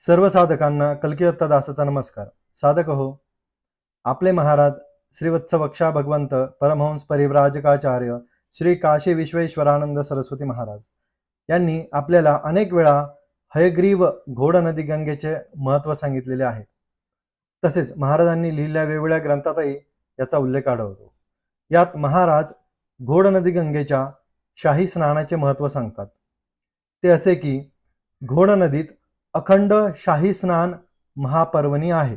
सर्व साधकांना कल्किदत्त दासाचा नमस्कार. साधक हो आपले महाराज श्रीवत्सवक्षा भगवंत परमहंस परिव्राजकाचार्य श्री काशी विश्वेश्वरानंद सरस्वती महाराज यांनी आपल्याला अनेक वेळा हयग्रीव घोड नदी गंगेचे महत्त्व सांगितलेले आहे. तसेच महाराजांनी लिहिलेल्या वेगवेगळ्या ग्रंथातही याचा उल्लेख आढळतो. यात महाराज घोड नदी गंगेच्या शाही स्नानाचे महत्त्व सांगतात. ते असे की घोड नदीत अखंड शाही स्नान महापर्वणी आहे.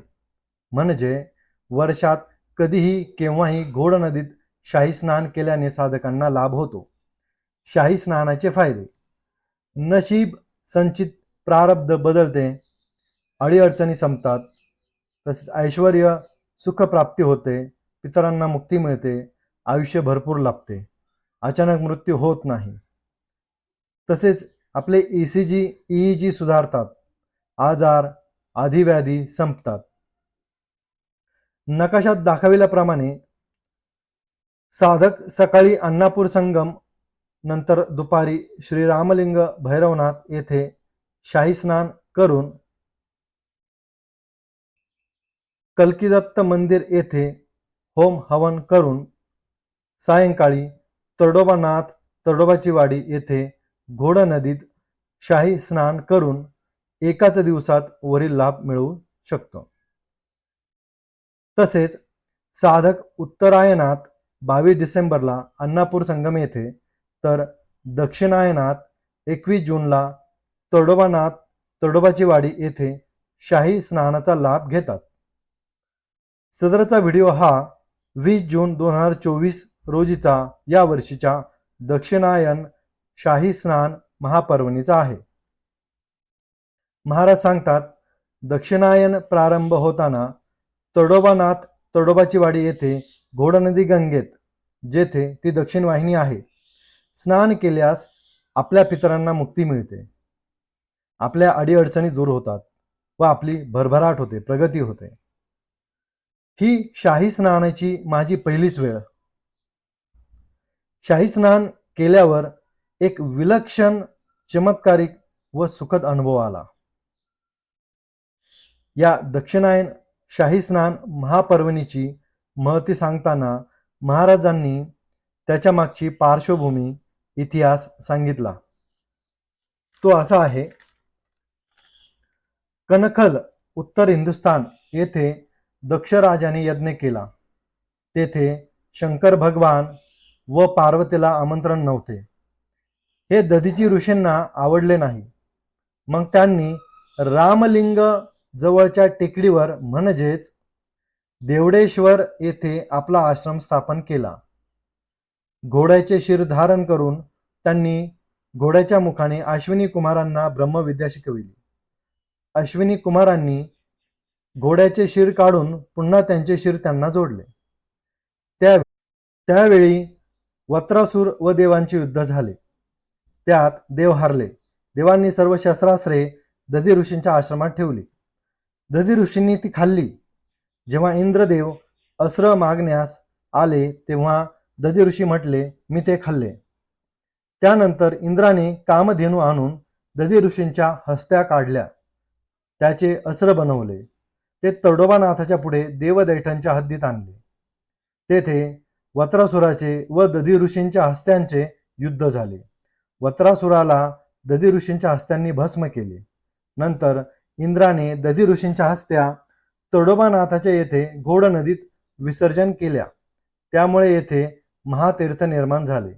म्हणजे वर्षात कधीही केव्हाही घोड नदीत शाही स्नान केल्याने साधकांना लाभ होतो. शाही स्नानाचे फायदे. नशीब संचित प्रारब्ध बदलते. अडीअडचणी संपतात. तसेच ऐश्वर सुखप्राप्ती होते. पितरांना मुक्ती मिळते. आयुष्य भरपूर लाभते. अचानक मृत्यू होत नाही. तसेच आपले E C G E G सुधारतात. आजार आधिव्याधी संपतात. नकाशात दाखविल्याप्रमाणे साधक सकाळी अन्नापूर संगम नंतर दुपारी श्रीरामलिंग भैरवनाथ येथे शाही स्नान करून कल्किदत्त मंदिर येथे होम हवन करून सायंकाळी तडोबानाथ तडोबाची वाडी येथे घोड नदीत शाही स्नान करून एकाच दिवसात वरील लाभ मिळवू शकतो. तसेच साधक उत्तरायणात बावीस डिसेंबरला अन्नापूर संगम येथे तर दक्षिणायनात एकवीस जूनला तडोबानाथ तडोबाची वाडी येथे शाही स्नानाचा लाभ घेतात. सदरचा व्हिडिओ हा वीस जून दोन हजार चोवीस रोजीचा या वर्षीच्या दक्षिणायन शाही स्नान महापर्वणीचा आहे. महाराज सांगतात दक्षिणायन प्रारंभ होताना तडोबानाथ तडोबाची वाडी येथे घोडनदी गंगेत जेथे ती दक्षिण वाहिनी आहे. स्नान केल्यास आपल्या पितरांना मुक्ती मिळते. आपल्या अडीअडचणी दूर होतात व आपली भरभराट होते प्रगती होते. ही शाही स्नानाची माझी पहिलीच वेळ. शाही स्नान केल्यावर एक विलक्षण चमत्कारिक व सुखद अनुभव आला. या दक्षिणायन शाही स्नान महापर्वणीची महती सांगताना महाराजांनी त्याच्या मागची पार्श्वभूमी इतिहास सांगितला. तो असा आहे कनखल उत्तर हिंदुस्थान येथे दक्षराजाने यज्ञ केला. तेथे शंकर भगवान व पार्वतीला आमंत्रण नव्हते. हे दधीची ऋषींना आवडले नाही. मग त्यांनी रामलिंग जवळच्या टेकडीवर म्हणजेच देवडेश्वर येथे आपला आश्रम स्थापन केला. घोड्याचे शिर धारण करून त्यांनी घोड्याच्या मुखाने अश्विनी कुमारांना ब्रह्मविद्या शिकविली. अश्विनी कुमारांनी घोड्याचे शिर काढून पुन्हा त्यांचे शिर त्यांना जोडले. त्या त्यावेळी वत्रासूर व देवांचे युद्ध झाले. त्यात देव हारले. देवांनी सर्व शस्त्रास्त्रे दधी ऋषींच्या आश्रमात ठेवली. दधी ऋषींनी ती खाल्ली. जेव्हा इंद्रदेव अस्र मागण्यास आले तेव्हा दधी ऋषी म्हटले मी ते खाल्ले. त्यानंतर इंद्राने कामधेनू आणून दधी ऋषींच्या हस्त्या काढल्या. त्याचे अस्र बनवले. ते तडोबानाथाच्या पुढे देवदैठांच्या हद्दीत आणले. तेथे वत्रासुराचे व दधी ऋषींच्या हस्त्यांचे युद्ध झाले. वत्रासुराला दधी ऋषींच्या हस्त्यांनी भस्म केले. नंतर इंद्राने दधी ऋषींच्या हस्त्या तडोबानाथाच्या येथे घोड नदीत विसर्जन केल्या. त्यामुळे येथे महातीर्थ निर्माण झाले.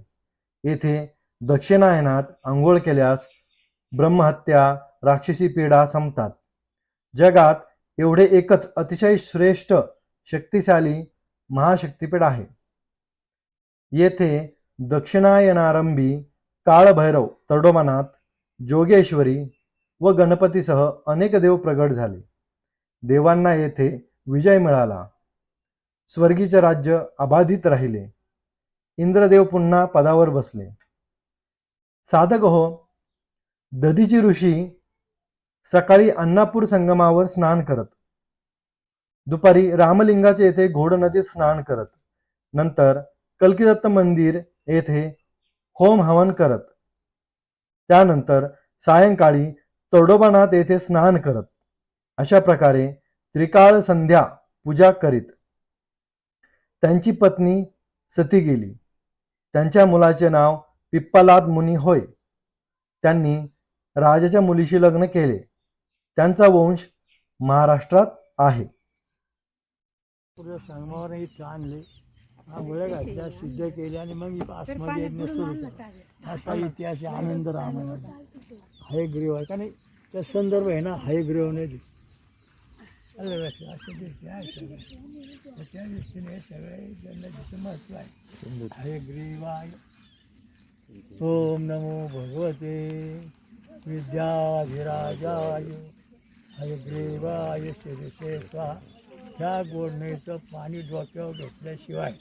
येथे दक्षिणायनात आंघोळ केल्यास ब्रह्महत्या राक्षसी पीडा संपतात. जगात एवढे एकच अतिशय श्रेष्ठ शक्तिशाली महाशक्तिपीठ आहे. येथे दक्षिणायनारंभी काळभैरव तडोबानाथ जोगेश्वरी व गणपतीसह अनेक देव प्रगट झाले. देवांना येथे विजय मिळाला. स्वर्गीचे राज्य अबाधित राहिले. इंद्रदेव पुन्हा पदावर बसले. साधक हो दधीची ऋषी सकाळी अन्नापूर संगमावर स्नान करत. दुपारी रामलिंगाचे येथे घोड नदीत स्नान करत. नंतर कल्किदत्त मंदिर येथे होम हवन करत. त्यानंतर सायंकाळी तडोबानाथ येथे स्नान करत. अशा प्रकारे त्रिकाळ संध्या पूजा करीत. त्यांची पत्नी सती गेली. त्यांच्या मुलाचे नाव पिप्पलाद मुनी होय. त्यांनी राजाच्या मुलीशी लग्न केले. त्यांचा वंश महाराष्ट्रात आहे. आणले आंघोळ्या घातल्या केल्या आणि मग आसमध्ये यज्ञ सुरू केला असा इतिहास आनंद रामायणाचा हयग्रीव आहे. का नाही त्या संदर्भ आहे ना हयग्रीव नाही असं ते आहे सगळं त्या दृष्टीने सगळे सगळे जन्माचं महत्त्व आहे. हयग्रीवाय ओम नमो भगवते. विद्याधिराजाय हयग्रीवाय शिरसे स्वाहा ह्या गोडणीचं पाणी डोक्यावर घेतल्याशिवाय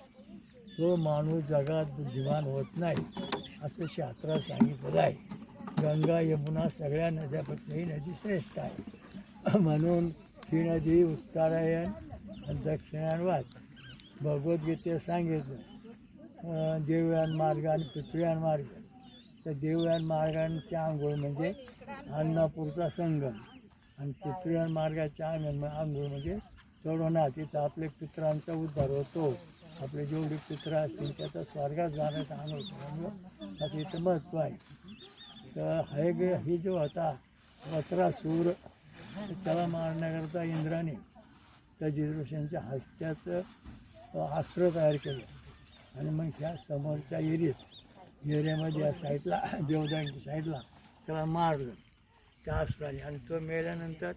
तो माणूस जगात बुद्धिमान होत नाही असं शास्त्रात सांगितलं आहे. गंगा यमुना सगळ्या नद्यापेक्षा ही नदी श्रेष्ठ आहे. म्हणून ही नदी उत्तरायण आणि दक्षिणायन वाहत भगवद्गीतेत सांगितलं. देवयान मार्ग आणि पृथ्वीयान मार्ग. तर देवयान मार्गांच्या आंघोळ म्हणजे अन्नापूरचा संगम. आणि पितृयान मार्गाच्या अंगण आंघोळ म्हणजे चढवणार तिथं आपले पित्रांचा उद्धार होतो. आपले जेवढे पित्र असतील त्याचा स्वर्गात जाण्याचा आंघोळ करायचं असं इथं महत्त्व आहे. तर हे गे ही जो होता वत्रासूर त्याला मारण्याकरता इंद्राने त्या जिजृषांच्या हस्त्याचं अस्त्र तयार केलं. आणि मग ह्या समोरच्या एरियात एरियामध्ये या साईडला देवदांच्या साईडला त्याला मारलं. त्या अस्त्राने. आणि तो मेल्यानंतर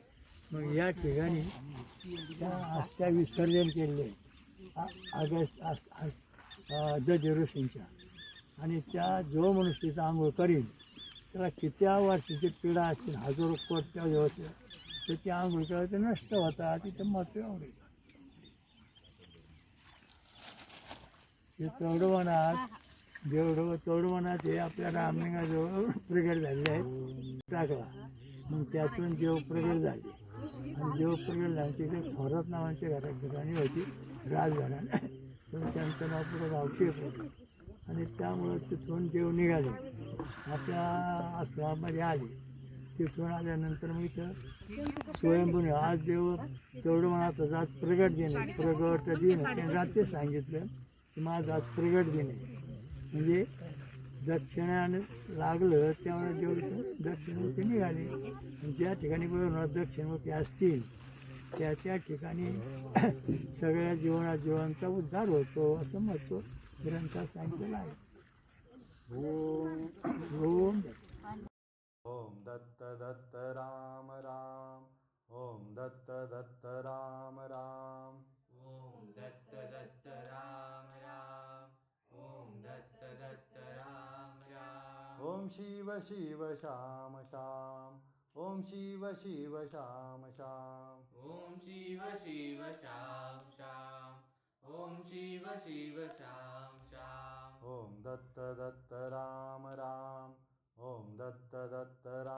मग या ठिकाणी त्या अस्त्या विसर्जन केले ऑगस्ट द ऋषींच्या आणि त्या जो मनुष्याचा आंघोळ करील त्याला किती वर्षाची पिढा असतील हजारो कोटच्या होत्या तर आंघोळ केलं ते नष्ट होतात तिथे मात्र आवडेल ते चौडवनात जेवढं चौडवनात हे आपल्या रामलिंगाजवळ प्रगट झालेले आहेत. टाकला. मग त्यातून देव प्रगट झाले. आणि देव प्रगट झाले तिथे थोरात नावांच्या घरात ठिकाणी होती राजघराणं. पण त्यांचं नाव पुढं गावठी आणि त्यामुळं तिथून देव निघाले. आपल्या आश्रमामध्ये आले. तिथून आल्यानंतर मग इथं स्वयंभूने आज देव तेवढं म्हणत जात प्रगट देणे. प्रगट दिन त्यांनी सांगितलं की माझं आज प्रगट देणे. म्हणजे दक्षिणानं लागलं त्यामुळे देव इथं दक्षिणमुखी निघाले. ज्या ठिकाणी बरोबर दक्षिणमुखी असतील त्या त्या ठिकाणी सगळ्या जीवनाजीवांचा उद्धार होतो असं महत्त्व ग्रंथात सांगितलेलं आहे. ओम ओम दत्त दत्त राम राम ओम दत्त दत्त राम राम ॐ दत्त दत्त राम राम ॐ दत्त दत्त राम राम ओम शिव शिव श्याम श्याम ओम शिव शिव श्याम श्याम ॐ शिव शिव शां शां ॐ शिव शिव शां शां। ओम दत्त दत्त राम राम। ओम दत्त दत्त राम